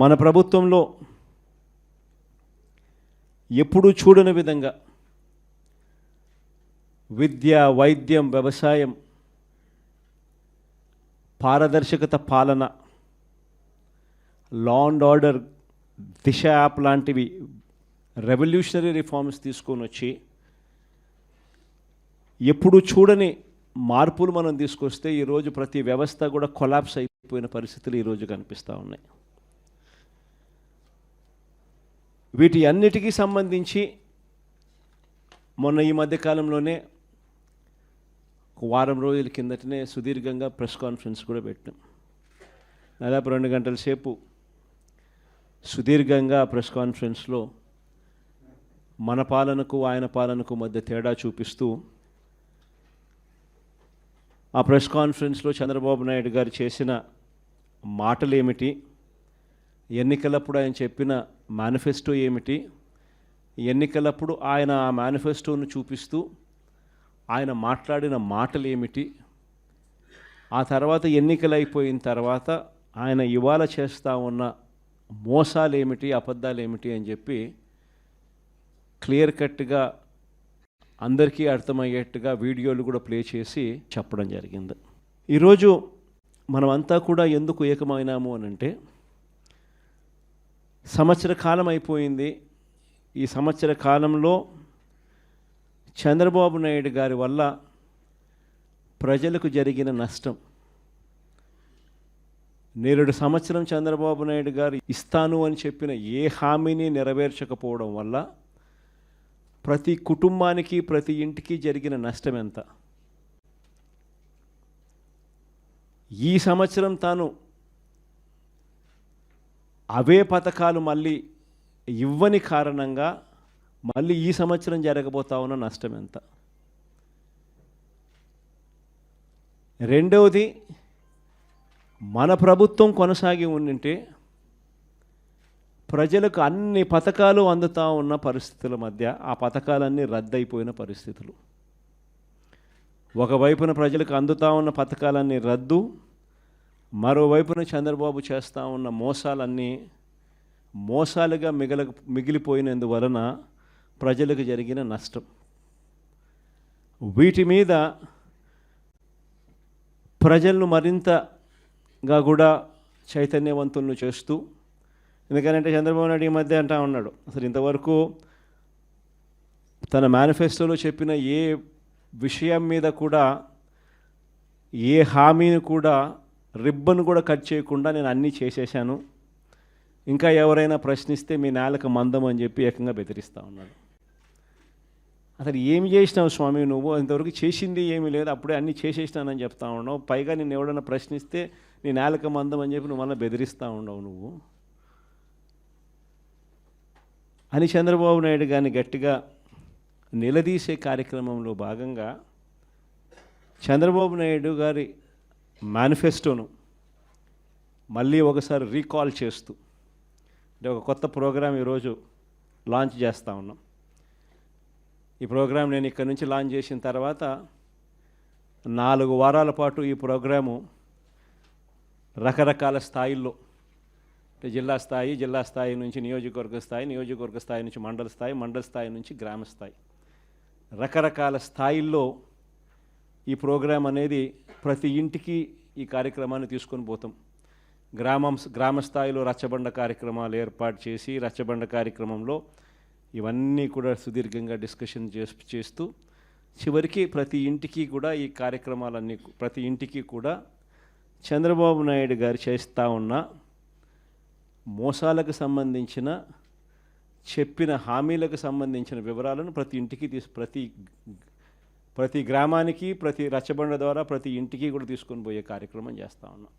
మన ప్రభుత్వంలో ఎప్పుడూ చూడని విధంగా విద్య వైద్యం వ్యవసాయం పారదర్శకత పాలన law and order Disha app లాంటివి రెవల్యూషనరీ రిఫార్మ్స్ తీసుకొని వచ్చి ఎప్పుడు చూడని మార్పులు మనం తీసుకొస్తే ఈరోజు ప్రతి వ్యవస్థ కూడా కొలాప్స్ అయిపోయిన పరిస్థితులు ఈరోజు కనిపిస్తూ ఉన్నాయి. వీటి అన్నిటికీ సంబంధించి మొన్న ఈ మధ్యకాలంలోనే ఒక వారం రోజుల కిందటనే సుదీర్ఘంగా ప్రెస్ కాన్ఫరెన్స్ కూడా పెట్టాం దాదాపు రెండు గంటల సేపు సుదీర్ఘంగా ప్రెస్ కాన్ఫరెన్స్లో మన పాలనకు ఆయన పాలనకు మధ్య తేడా చూపిస్తూ ఆ ప్రెస్ కాన్ఫరెన్స్లో చంద్రబాబు నాయుడు గారు చేసిన మాటలు ఏమిటి ఎన్నికలప్పుడు ఆయన చెప్పిన మేనిఫెస్టో ఏమిటి? ఎన్నికలప్పుడు ఆయన ఆ మేనిఫెస్టోను చూపిస్తూ ఆయన మాట్లాడిన మాటలు ఏమిటి? ఆ తర్వాత ఎన్నికలు అయిపోయిన తర్వాత ఆయన ఇవాళ చేస్తూ ఉన్న మోసాలు ఏమిటి అబద్ధాలు ఏమిటి అని చెప్పి క్లియర్ కట్గా అందరికీ అర్థమయ్యేట్టుగా వీడియోలు కూడా ప్లే చేసి చెప్పడం జరిగింది. ఈరోజు మనమంతా కూడా ఎందుకు ఏకమైనాము అని అంటే సంవత్సర కాలం అయిపోయింది. ఈ సంవత్సర కాలంలో చంద్రబాబు నాయుడు గారి వల్ల ప్రజలకు జరిగిన నష్టం. నేరుడు సంవత్సరం చంద్రబాబు నాయుడు గారు ఇస్తాను అని చెప్పిన ఏ హామీని నెరవేర్చకపోవడం వల్ల ప్రతి కుటుంబానికి ప్రతి ఇంటికి జరిగిన నష్టం ఎంత? ఈ సంవత్సరం తాను అవే పథకాలు మళ్ళీ ఇవ్వని కారణంగా మళ్ళీ ఈ సంవత్సరం జరగబోతా ఉన్న నష్టం ఎంత? రెండవది మన ప్రభుత్వం కొనసాగి ఉండింటే ప్రజలకు అన్ని పథకాలు అందుతూ ఉన్న పరిస్థితుల మధ్య ఆ పథకాలన్నీ రద్దయిపోయిన పరిస్థితులు. ఒకవైపున ప్రజలకు అందుతూ ఉన్న పథకాలన్నీ రద్దు మరోవైపున చంద్రబాబు చేస్తూ ఉన్న మోసాలన్నీ మోసాలుగా మిగల మిగిలిపోయినందువలన ప్రజలకు జరిగిన నష్టం. వీటి మీద ప్రజలను మరింతగా కూడా చైతన్యవంతులను చేస్తూ ఎందుకంటే చంద్రబాబు నాయుడు ఈ మధ్య అంటా ఉన్నాడు అసలు ఇంతవరకు తన మేనిఫెస్టోలో చెప్పిన ఏ విషయం మీద కూడా ఏ హామీని కూడా రిబ్బన్ కూడా కట్ చేయకుండా నేను అన్నీ చేసేసాను. ఇంకా ఎవరైనా ప్రశ్నిస్తే మీ నేలకు మందం అని చెప్పి ఏకంగా బెదిరిస్తూ ఉన్నాడు అసలు ఏమి చేసినావు స్వామి నువ్వు? ఇంతవరకు చేసింది ఏమీ లేదు. అప్పుడే అన్నీ చేసేసినానని చెప్తా ఉన్నావు. పైగా నేను ఎవడన్నా ప్రశ్నిస్తే నీ నేలక మందం అని చెప్పి నువ్వు మళ్ళీ బెదిరిస్తూ ఉండవు నువ్వు. అని చంద్రబాబు నాయుడు గారిని గట్టిగా నిలదీసే కార్యక్రమంలో భాగంగా చంద్రబాబు నాయుడు గారి మేనిఫెస్టోను మళ్ళీ ఒకసారి రీకాల్ చేస్తూ అంటే ఒక కొత్త ప్రోగ్రాం ఈరోజు లాంచ్ చేస్తూ ఉన్నాం. ఈ ప్రోగ్రాం నేను ఇక్కడ నుంచి లాంచ్ చేసిన తర్వాత నాలుగు వారాల పాటు ఈ ప్రోగ్రాము రకరకాల స్థాయిల్లో అంటే జిల్లా స్థాయి జిల్లా స్థాయి నుంచి నియోజకవర్గ స్థాయి నియోజకవర్గ స్థాయి నుంచి మండల స్థాయి మండల స్థాయి నుంచి గ్రామ స్థాయి. రకరకాల స్థాయిల్లో ఈ ప్రోగ్రాం అనేది ప్రతి ఇంటికి ఈ కార్యక్రమాన్ని తీసుకొని పోతాం. గ్రామం గ్రామ స్థాయిలో రచ్చబండ కార్యక్రమాలు ఏర్పాటు చేసి రచ్చబండ కార్యక్రమంలో ఇవన్నీ కూడా సుదీర్ఘంగా డిస్కషన్ చేసి చేస్తూ చివరికి ప్రతి ఇంటికి కూడా ఈ కార్యక్రమాలన్నీ ప్రతి ఇంటికి కూడా చంద్రబాబు నాయుడు గారు చేస్తూ ఉన్న మోసాలకు సంబంధించిన చెప్పిన హామీలకు సంబంధించిన వివరాలను ప్రతి ఇంటికి తీసు ప్రతి ప్రతి గ్రామానికి ప్రతి రచ్చబండ ద్వారా ప్రతి ఇంటికి కూడా తీసుకొని పోయే కార్యక్రమం చేస్తూ ఉన్నాం.